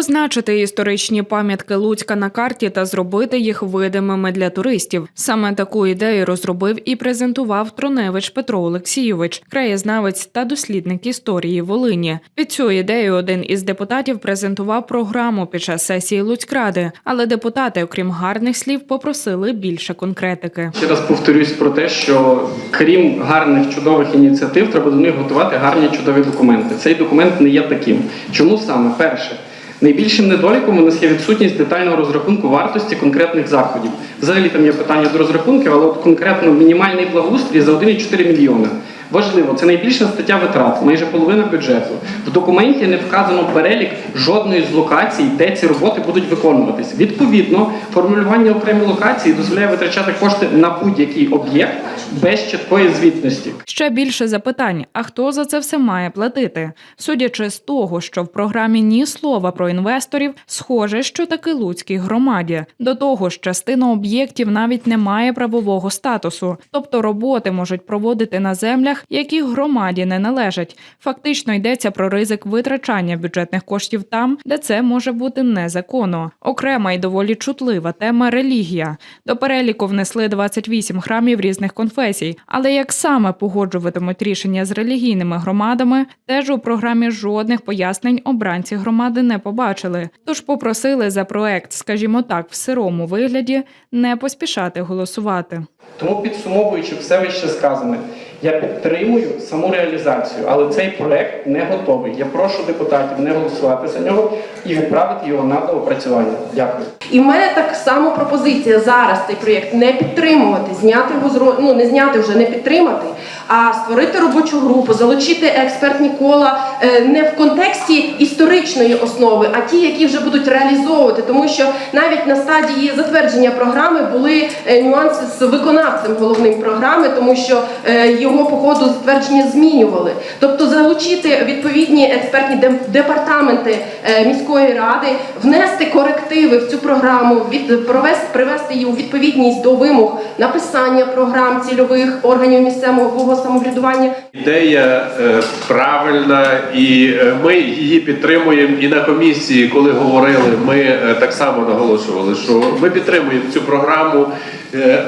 Позначити історичні пам'ятки Луцька на карті та зробити їх видимими для туристів. Саме таку ідею розробив і презентував Троневич Петро Олексійович, краєзнавець та дослідник історії Волині. Під цю ідею один із депутатів презентував програму під час сесії Луцькради, але депутати, окрім гарних слів, попросили більше конкретики. Ще раз повторюсь про те, що крім гарних чудових ініціатив, треба до них готувати гарні чудові документи. Цей документ не є таким. Чому саме? Перше, найбільшим недоліком у нас є відсутність детального розрахунку вартості конкретних заходів. Взагалі там є питання до розрахунків, але от конкретно мінімальний благоустрій за 1,4 мільйони. Важливо, це найбільша стаття витрат, майже половина бюджету. В документі не вказано перелік жодної з локацій, де ці роботи будуть виконуватись. Відповідно, формулювання окремої локації дозволяє витрачати кошти на будь-який об'єкт без чіткої звітності. Ще більше запитань: а хто за це все має платити? Судячи з того, що в програмі ні слова про інвесторів, схоже, що таки Луцькій громаді. До того ж, частина об'єктів навіть не має правового статусу, тобто роботи можуть проводити на землях, які громаді не належать. Фактично йдеться про ризик витрачання бюджетних коштів там, де це може бути незаконно. Окрема і доволі чутлива тема релігія. До переліку внесли 28 храмів різних конфесій. Але як саме погоджуватимуть рішення з релігійними громадами, теж у програмі жодних пояснень обранці громади не побачили. Тож попросили за проект, скажімо так, в сирому вигляді не поспішати голосувати. Тому підсумовуючи все вище сказане, я підтримую саму реалізацію, але цей проект не готовий. Я прошу депутатів не голосувати за нього і відправити його на доопрацювання. Дякую. І в мене так само пропозиція зараз цей проєкт не підтримувати, зняти його з ну не зняти вже, не підтримати, а створити робочу групу, залучити експертні кола е, не в контексті історичної основи, а ті, які вже будуть реалізовувати, тому що навіть на стадії затвердження програми були е, нюанси з виконавцем головним програми, тому що е, його по ходу затвердження змінювали. Тобто залучити відповідні експертні департаменти міської ради, внести корективи в цю програму, від провести привести її у відповідність до вимог написання програм цільових органів місцевого самоврядування. Ідея е, правильна, і е, ми її підтримуємо. І на комісії, коли говорили, ми е, так само наголошували, що ми підтримуємо цю програму,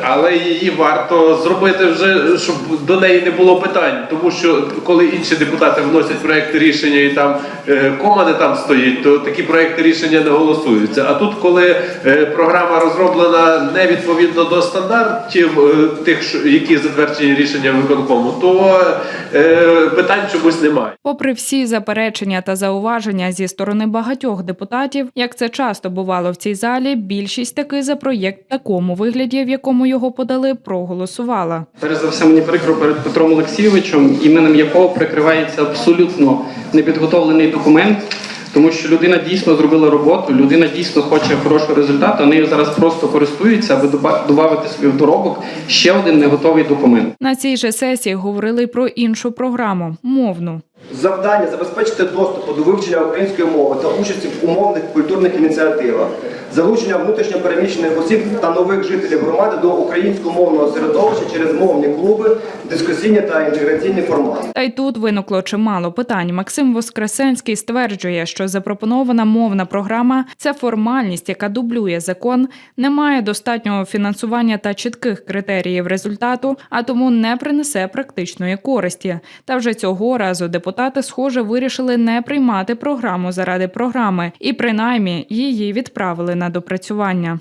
але її варто зробити вже, щоб до неї не було питань. Тому що коли інші депутати вносять проекти рішення і там кома не там стоїть, то такі проекти рішення не голосуються. А тут, коли програма розроблена не відповідно до стандартів, тих, які затверджені рішення виконкому, то е, питань чомусь немає. Попри всі заперечення та зауваження зі сторони багатьох депутатів, як це часто бувало в цій залі, більшість таки за проєкт в такому вигляді, в якому його подали, проголосувала. Перш за все, мені прикро перед Петром Олексійовичем, іменем якого прикривається абсолютно непідготовлений документ, тому що людина дійсно зробила роботу, людина дійсно хоче хорошого результату, а нею зараз просто користуються, аби додати собі в доробок ще один неготовий документ. На цій же сесії говорили про іншу програму мовну. Завдання забезпечити доступ до вивчення української мови та участі в умовних культурних ініціативах, залучення внутрішньопереміщених осіб та нових жителів громади до українськомовного середовища через мовні клуби, дискусійні та інтеграційні формати. Та й тут виникло чимало питань. Максим Воскресенський стверджує, що запропонована мовна програма це формальність, яка дублює закон, не має достатнього фінансування та чітких критеріїв результату, а тому не принесе практичної користі. Та вже цього разу депутати, схоже, вирішили не приймати програму заради програми і принаймні її відправили на допрацювання.